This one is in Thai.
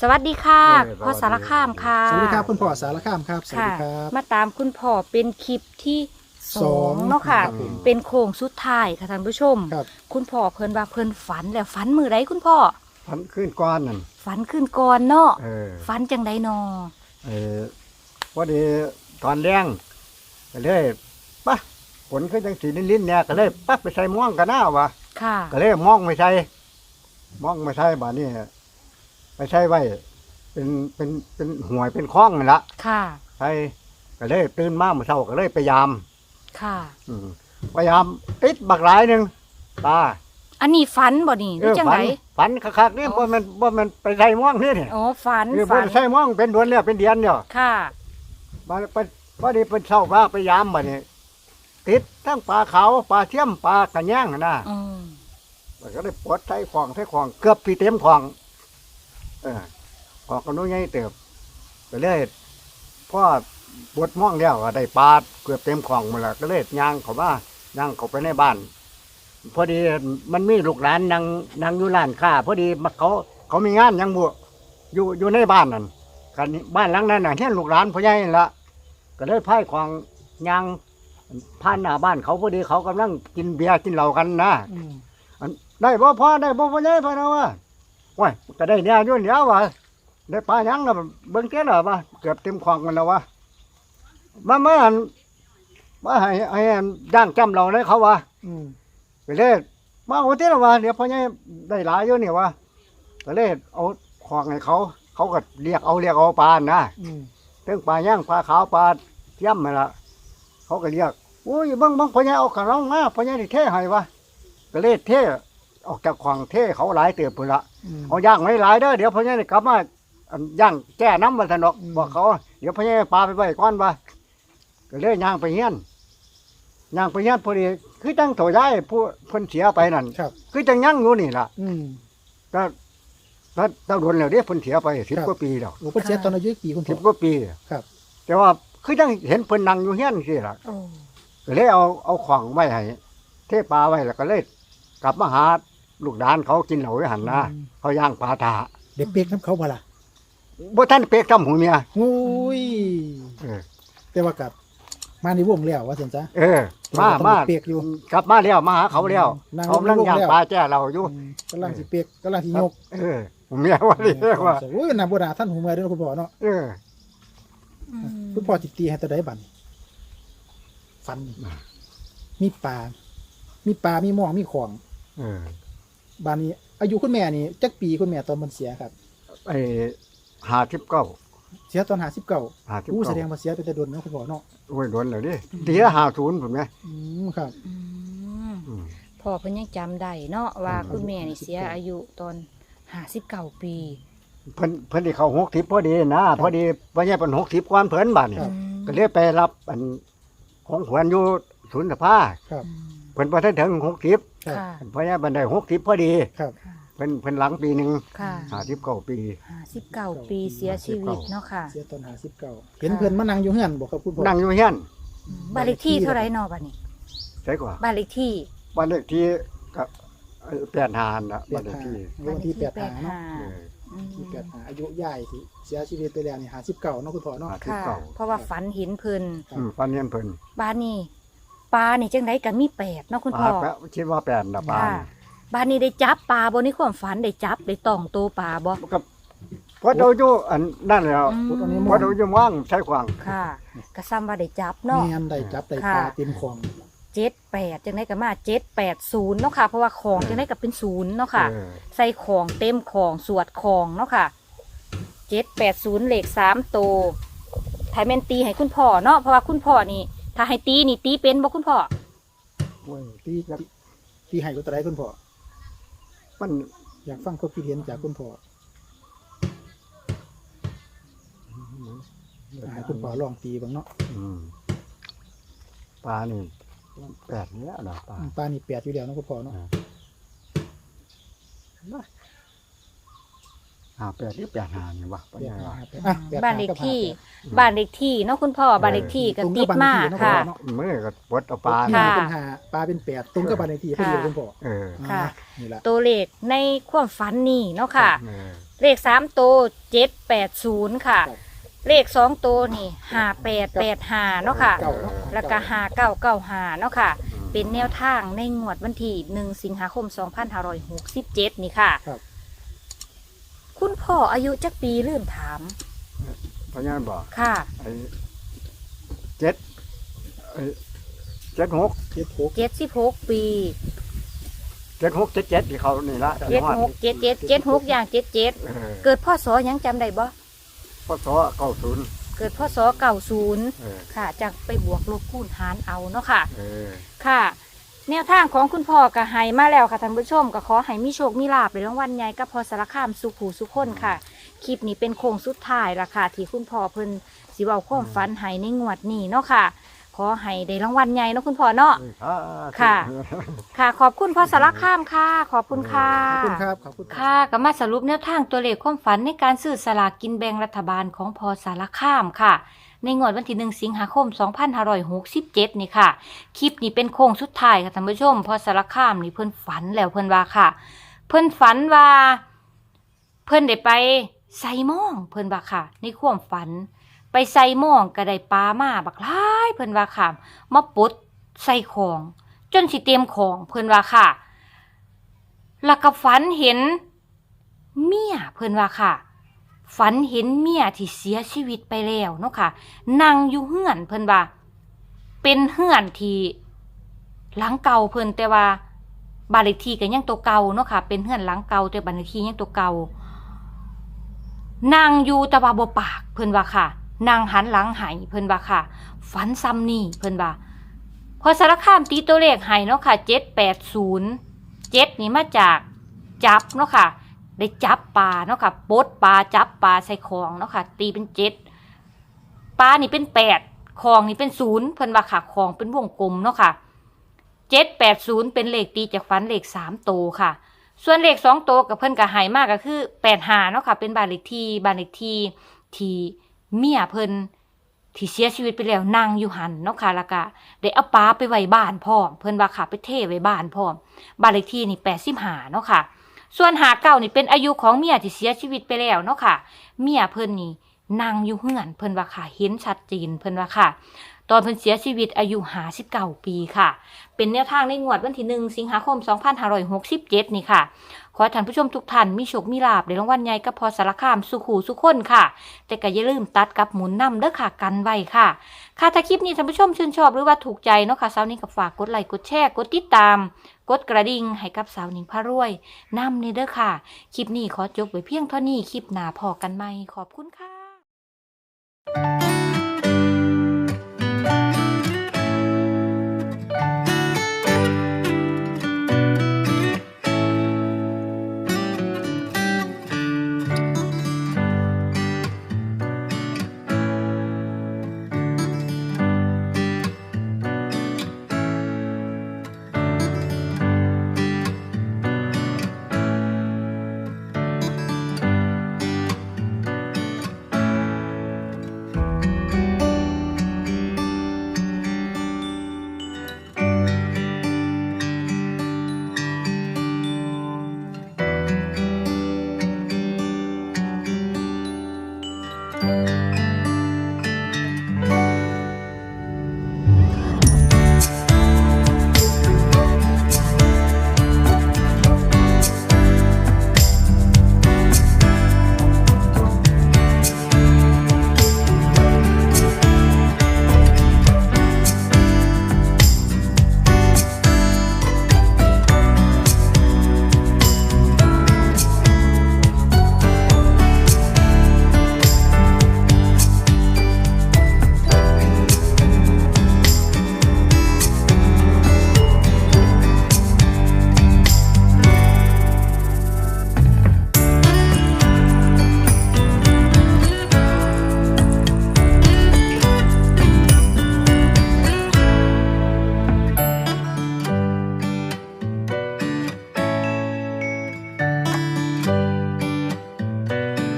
สวัสดีค่ะเออพ่อสวัสดีสารคามค่ะสวัสดีครับคุณพ่อสารคามครับสวัสค่ะดีครับ มาตามคุณพ่อเป็นคลิปที่สสอองงเนาะค่ะ ครับผม เป็นโค้งสุดท้ายค่ะท่านผู้ชม ครับคุณพ่อเพิ่นว่าเพิ่นฝันแล้วฝันมือไรคุณพ่อ พันขึ้นก้อนนั่นฝันขึ้นก่อนเนาะเออฝันจังไดนอเออพอดีตอนเลี้ยงก็เลยปะผลขึ้นจังสีลิ้นๆเนี่ยก็เลยปั๊บไปใส่ม่วงกันหน้าวะค่ะ ก็เลยม่องไม่ใช่ม่องไม่ใช่บาดนี้ ไปใช่ไว้ เป็นเป็นเป็นหวยเป็นคล้องนั่นละค่ะ ใช่ก็เลยตื่นมาเมื่อเช้าก็เลยไปยาม ค่ะ อืมพยายามติดบักหลายหนึ่งตาอันนี้ฝันบ่นี่หเอรืออจังฝัไดนฝันคักๆนี่อ๋อ บ่แมันบ่แมันไปใส่ม่วงนี่เนี่ยอ๋อฝันคือฝับ่นใส่ม่วงเป็นเดือนแล้วเป็นเดือนเนี่ยค่ะ มาไปพอดีเป็นเช่าว่าไปยามมาเนี่ยติดทั้งปลาเขาวปลาเทียมปลากระแยงนะอืมมันก็ได้ปลดใส่ของใส่ของเกือบปีเต็มของ เออของก็นู้นไงเติบก็เลยพ่อบดม่วงแล้วก็ได้ปลาเกือบเต็มของหมดแล้วก็เลยย่างเขาว่าย่างเขาไปในบ้าน พอดีมันมีลูกหลานนางนางอยู่ร้านค้าพอดีมาเขา เขามีงานหยังบุอยู่อยู่ในบ้านนั่นกันนี้บ้านหลังนั้นน่ะเฮียนลูกหลานพ่อใหญ่นั่นละก็เลยพายของยางผ่านหน้าบ้านเขาพอดีเขากำลังกินเบียร์กินเหล้ากันนะอืมอันได้บ่พอได้บ่พ่อใหญ่พอนะว่า ว้ยก็ได้เนี่ยอยู่เดียวว่ะได้ปลาหยังแล้วเบิ่งเจ้าแล้วว่าเกือบเต็มของมันแล้ววะมามาอันมาให้ให้อันย่างจำเราเลยเขาว่าอืมไปเลยมาเอาที่ละว่าเดี๋ยวพ่อใหญ่ได้หลายอยู่นี่ว่าก็เลยเอาของให้เขา เขาก็เรียกเอาเรียกเอาปลานะอืมเรื่องปลาย่างปลาขาวปลาเทียมมาละเขาก็เรียกโอ้ยเบิ่งเบิ่งพ่อใหญ่เอากระรองมาพ่อใหญ่ได้เทให้วะก็เลยเท ออกจากของเทเขาหลายเติบพุ่นละอืมเอาย่างไว้หลายเด้อเดี๋ยวพ่อใหญ่ได้กลับมาอันย่างแก้น้ำมาสนอกอืมบอกเขา เดี๋ยวพ่อใหญ่ปลาไปไว้ก่อนวะก็เลยย่างไปเฮียนย่างไปเฮียนพอดีคือจังโถย้ายผู้เพิ่นเสียไปนั่นครับคือจังยังอยู่นี่ล่ะอืมก็ถ้าถ้าโดนแล้วเด้เพิ่นเสียไปสิบครับกว่าปีแล้วโอ้เพิ่นเสียตอนอายุกี่คุณสิพ่บอกว่าปีครับ แต่ว่าคือจังเห็นเพิ่นนั่งอยู่เฮียนสิล่ะโอ้ก็เลยเอาเอาของไว้ให้เทปลาไว้แล้วก็เลยกลับมาหา ลูกดานเขากินเหล้าไว้หันนะอืมเขาย่างปลาถาเด็กเปียกน้ำเขาบ่ล่ะบ่ท่านเปกทำหูเมียโอ้ยเออแต่ว่ากับมาในวงแล้วว่าซั่นจ้ะเออ มามาเปียกอยู่กลับมาแล้วมาหาเขาแล้วนั่งเขานั่งย่างแล้วปลาแจ้เราอยู่อืมกำลังสิเปียกกำลังสิยกเออหูเมียว่าเรียกว่าโอ้ยน่าบ่น่าท่านหูเมื่อยเด้อคุณพ่อเนาะเอออืมคุณพ่อจิตตีให้ตัวใดบัดนี้ฟันนี่มีปลามีปลามีหม้องมีของเออ บ้านนี้อายุคุณแม่นี่จักปีคุณแม่ตอนมันเสียครับไอ้หาทิพเก้าเสียตอนหาสิบเก้าหาทิพอู้แสเก้าดงว่าเสียไปแต่โดนเนาะคุณพ่อเนาะโอ้ยโดนเลยดิเสียหาศูนย์ผมไงอืมครับอืมอืม พ่อเพิ่นยังจำได้เนาะว่าอืม คุณแม่นี่เสียอายุตอน59ปีเพิ่นเพิ่นที่เขาหกทิพพอดีนะพอดีพ่อใหญ่เป็นหกทิพกวนเพิ่นบ้านนี่ครับก็เลยไปรับอันของขวัญอยู่ศูนย์สภาครับ อืม เพิ่นพอทันถึงหกทิพครับค่ะพ่อใหญ่บันไดหกทิพพอดีครับ เพิ่นเพิ่นหลังปีหนึ่งค่ะหาทิพเก้าปี59ปีเสียชีวิตเนาะค่ะ เสียตอนหาสิบเก้าเห็นเพื่อนมานั่งอยู่เฮือนบอกครับคุณพ่อนั่งอยู่เฮียนบ้านเลขที่เท่าไหรเนาะบัดนี้ใช่กว่าบ้านเลขที่บ้านเลขที่ก็แปดหานนะแปบ้านดเลขหาที่วันที่แปดหาเนาะเออ อืมที่แปดหาอายุย่ายที่เสียชีวิตไปแล้วนี่หาสิบเก้าเนาะคุณพ่อเนาะหาทิพค่ะเก้าเพราะว่าฝันเห็นเพิ่นครับอืมปันเนียนเพิ่นบ้านนี้ ปลานี่จังไดกันมีแปดเนาะคุณปพ่ลาอแปะคิดว่าแปดนะปลาค่ะ บ้านนี้ได้จับปลาบ่ในความฝันได้จับได้ต้องโตปลาบ่ ก็พอเราอยู่อันนั่นแล้วอืมพุทธอันนี้พมอองเราอยู่ว่างใช้ขวางค่ะกระซ้ำว่าได้จับเนาะแม่นได้จับได้ปลาค่ะ เต็มของเจ็ดแปดจังไดก็มาเจ็ดแปดศูนย์เนาะค่ะ เพราะว่าของจังไดก็เป็นศูนย์เนาะค่ะ เออใส่ของเต็มของสวดของเนาะค่ะเจ็ดแปดศูนย์เลขสามโตวไทยแมนตีให้คุณพ่อเนาะเพราะว่าคุณพ่อนี่ ถ้าให้ตีนี่ตีเป็นบ่คุณพ่อโอ้ยที่ที่ให้ก็ตะไรคุณพ่อมันอยากฟังความคิดเห็นจากคุณพ่อให้คุณพ่อลองตีบ้างเนาะอืมปลานี่แปดเนี้ยนะปลาปลานี่แปดอยู่แล้วเนาะคุณพ่อเนาะ หาแปดที่แปดหานี่วะปัญแปดญาหาว่าแปดอะแปดหบ้านเลขกับที่ห้าบ้านเลขที่เนาะคุณพ่อบ้านเลขที่ก็ตรงติกับดบ้านเลขมากที่เนาะค่ะเนาะเมื่อก็ปลดเอาปลาแม่ค่ะเป็นหาปลาเป็นแปดตรงกับบ้านเลขที่พอดีเลยคุณพ่อเออค่ะ อ่านี่แหละตัวเลขในความฝันนี่เนาะค่ะ เออเลขสามตัวเจ็ดแปดศูนย์ค่ะครับเลขสองตัวนี่ห้าแปดแปดห้าเนาะค่ะ เก้าเนาะแล้วก็ห้าเก้าเก้าห้าเนาะค่ะ เป็นแนวทางในงวดวันที่หนึ่งสิงหาคมสองพันห้าร้อยหกสิบเจ็ดนี่ค่ะ ครับ คุณพ่ออายุจักปีลืมถามเพราะงั้นบอกค่ะไอ้เจ็ดไอ้เจ็ดหกเจ็ดหกเจ็ดสิบหกปีเจ็ดหกเจ็ดเจ็ดที่เขานี่ละเจ็ดหกเจ็ดเจ็ดเจ็ดหกอย่างเจ็ดเจ็ดเออเกิดพ่อสอยังจำได้บ่พศเก้าศูนย์เกิดพ่อสอเก่าศูนย์เออค่ะจากไปบวกลบคูณหารเอาเนาะค่ะเออค่ะ แนวทางของคุณพ่อก็ให้มาแล้วค่ะท่านผู้ชมก็ขอให้มีโชคมีลาภในรางวัลใหญ่กับพอสารคามสุขหูสุขคนค่ะ คลิปนี้เป็นโค้งสุดท้ายละค่ะที่คุณพ่อเพิ่นสิเว้าความฝันให้ในงวดนี้เนาะค่ะ ขอให้ได้รางวัลใหญ่เนาะคุณพ่อเนาะอ่าค่ะ ค่ะ ขอบคุณพ่อสารคามค่ะ ขอบคุณค่ะ ขอบคุณครับ ขอบคุณรับค่ะก็มาสรุปแนวทางตัวเลขความฝันในการซื้อสลากกินแบ่งรัฐบาลของพอสารคามค่ะ ในงวดวันที่หนึ่งสิงหาคม 2567 นี่ค่ะ คลิปนี้เป็นโค้งสุดท้ายค่ะท่านผู้ชม พอสารคามนี่เพิ่นฝันแล้วเพิ่นว่าค่ะ เพิ่นฝันว่า เพิ่นได้ไปใส่หม่อง เพิ่นว่าค่ะ ในความฝัน ไปใส่หม่องก็ได้ปลามาบักหลายเพิ่นว่าค่ะมาปลดใส่ของ จนสิเต็มของเพิ่นว่าค่ะแล้วก็ฝันเห็น เมียเพิ่นว่าค่ะ ฝันเห็นเมียที่เสียชีวิตไปแล้วเนาะค่ะนั่งอยู่เฮือนเพิ่นว่า เป็นเฮือนที่หลังเก่าเพิ่นแต่ว่าบ้านเลขที่ก็ยังตัวเก่าเนาะค่ะ เป็นเฮือนหลังเก่าแต่บ้านเลขที่ยังตัวเก่านั่งอยู่แต่ว่าบ่ปากเพิ่นว่าค่ะนั่งหันหลังให้เพิ่นว่าค่ะ ฝันซ้ำนี่เพิ่นว่าพอสารคามตีตัวเลขให้เนาะค่ะเจ็ดแปดศูนย์เจ็ดนี่มาจากจับเนาะค่ะ ได้จับปลาเนาะค่ะปดปลาจับปลาใส่ของเนาะค่ะ ตีเป็นเจ็ดปลานี่เป็นแปดของนี่เป็นศูนย์เพิ่นว่าค่ะของเป็นวงกลมเนาะค่ะเจ็ดแปดศูนย์เป็นเลขตีจากฟันเลขสามโตวค่ะ ส่วนเลขสองโตวกับเพิ่นก็หายมากก็คือแปดหาเนาะค่ะ เป็นบ้านเลขที่บ้านเลขที่ที่เมียเพิ่นที่เสียชีวิตไปแล้วนั่งอยู่หันเนาะค่ะแล้วก็ได้เอาปลาไปไว้บ้านพ่อเพิ่นว่าค่ะไปเทไว้บ้านพ่อบ้านเลขที่นี่แปดสิบหาเนาะค่ะ ส่วนหาเก่านี่เป็นอายุของเมียที่เสียชีวิตไปแล้วเนาะค่ะ เมียเพิ่นนี่นั่งอยู่เฮือนเพิ่นว่าค่ะเห็นชัดเจนเพิ่นว่าค่ะ ตอนเพิ่นเสียชีวิตอายุ59ปีค่ะ เป็นแนวทางในงวดวันที่หนึ่งสิงหาคม 2567 นี่ค่ะ ขอท่านผู้ชมทุกท่านมีโชคมีลาภในรางวัลใหญ่กับพอสารคามสุขหูสุขคนค่ะ แต่ก็อย่าลืมตัดกับหมุนนำเด้อค่ะกันไว้ค่ะ ค่ะถ้าคลิปนี้ท่านผู้ชมชื่นชอบหรือว่าถูกใจเนาะค่ะสานี้ก็ฝากกดไลค์กดแชร์กดติดตาม กดกระดิ่งให้กับสาวหนิงพารวยนำนี่เด้อค่ะ คลิปนี้ขอจบไว้เพียงเท่านี้คลิปหน้าพอกันไหมขอบคุณค่ะ